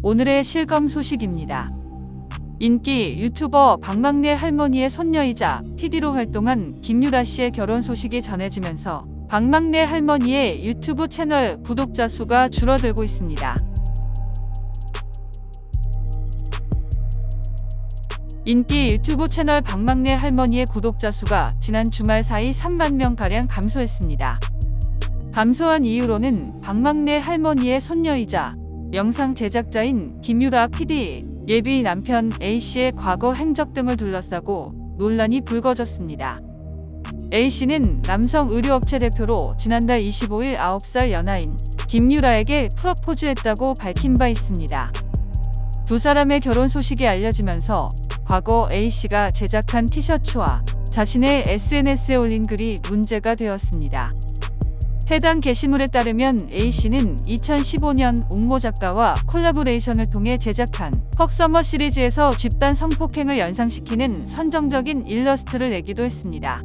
오늘의 실검 소식입니다. 인기 유튜버 박막내 할머니의 손녀이자 PD로 활동한 김유라 씨의 결혼 소식이 전해지면서 박막내 할머니의 유튜브 채널 구독자 수가 줄어들고 있습니다. 인기 유튜브 채널 박막내 할머니의 구독자 수가 지난 주말 사이 3만 명가량 감소했습니다. 감소한 이유로는 박막내 할머니의 손녀이자 영상 제작자인 김유라 PD, 예비 남편 A씨의 과거 행적 등을 둘러싸고 논란이 불거졌습니다. A씨는 남성 의류업체 대표로 지난달 25일 9살 연하인 김유라에게 프러포즈했다고 밝힌 바 있습니다. 두 사람의 결혼 소식이 알려지면서 과거 A씨가 제작한 티셔츠와 자신의 SNS에 올린 글이 문제가 되었습니다. 해당 게시물에 따르면 A씨는 2015년 옥모 작가와 콜라보레이션을 통해 제작한 퍽서머 시리즈에서 집단 성폭행을 연상시키는 선정적인 일러스트를 내기도 했습니다.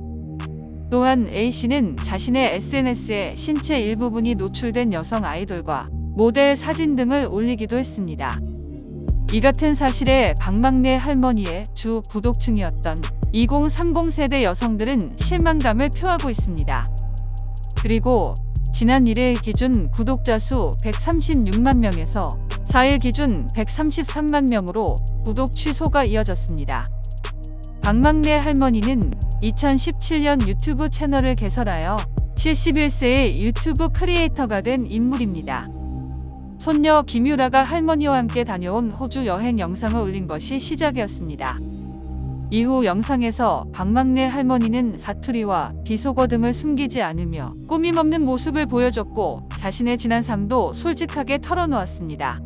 또한 A씨는 자신의 SNS에 신체 일부분이 노출된 여성 아이돌과 모델 사진 등을 올리기도 했습니다. 이 같은 사실에 박막내 할머니의 주 구독층이었던 2030 세대 여성들은 실망감을 표하고 있습니다. 그리고 지난 1일 기준 구독자 수 136만 명에서 4일 기준 133만 명으로 구독 취소가 이어졌습니다. 박막내 할머니는 2017년 유튜브 채널을 개설하여 71세의 유튜브 크리에이터가 된 인물입니다. 손녀 김유라가 할머니와 함께 다녀온 호주 여행 영상을 올린 것이 시작이었습니다. 이후 영상에서 박막내 할머니는 사투리와 비속어 등을 숨기지 않으며 꾸밈없는 모습을 보여줬고 자신의 지난 삶도 솔직하게 털어놓았습니다.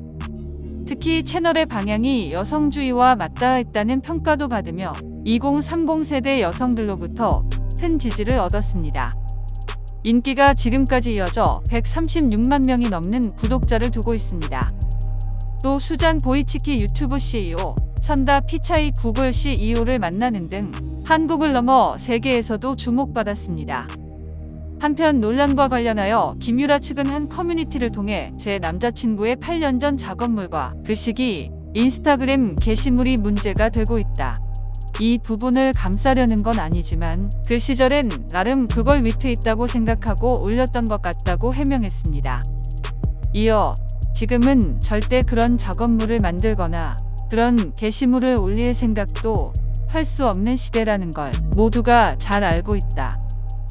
특히 채널의 방향이 여성주의와 맞닿아있다는 평가도 받으며 2030 세대 여성들로부터 큰 지지를 얻었습니다. 인기가 지금까지 이어져 136만 명이 넘는 구독자를 두고 있습니다. 또 수잔 보이치키 유튜브 CEO, 선다 피차이 구글 CEO를 만나는 등 한국을 넘어 세계에서도 주목받았습니다. 한편 논란과 관련하여 김유라 측은 한 커뮤니티를 통해 제 남자친구의 8년 전 작업물과 그 시기 인스타그램 게시물이 문제가 되고 있다. 이 부분을 감싸려는 건 아니지만 그 시절엔 나름 그걸 위트 있다고 생각하고 올렸던 것 같다고 해명했습니다. 이어 지금은 절대 그런 작업물을 만들거나 그런 게시물을 올릴 생각도 할 수 없는 시대라는 걸 모두가 잘 알고 있다.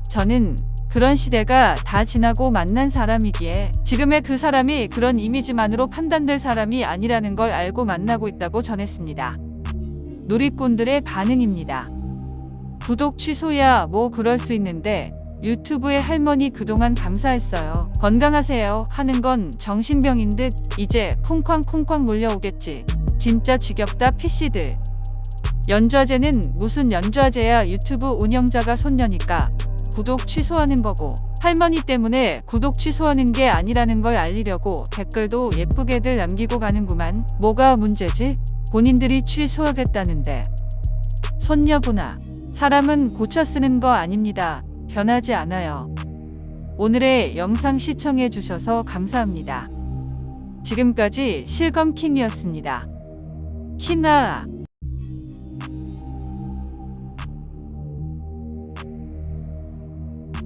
저는 그런 시대가 다 지나고 만난 사람이기에 지금의 그 사람이 그런 이미지만으로 판단될 사람이 아니라는 걸 알고 만나고 있다고 전했습니다. 누리꾼들의 반응입니다. 구독 취소야 뭐 그럴 수 있는데 유튜브에 할머니 그동안 감사했어요. 건강하세요 하는 건 정신병인 듯 이제 콩쾅콩쾅 몰려오겠지. 진짜 지겹다 PC들. 연좌제는 무슨 연좌제야 유튜브 운영자가 손녀니까 구독 취소하는 거고 할머니 때문에 구독 취소하는 게 아니라는 걸 알리려고 댓글도 예쁘게들 남기고 가는구만. 뭐가 문제지? 본인들이 취소하겠다는데. 손녀분아, 사람은 고쳐 쓰는 거 아닙니다. 변하지 않아요. 오늘의 영상 시청해 주셔서 감사합니다. 지금까지 실검킹이었습니다. 키나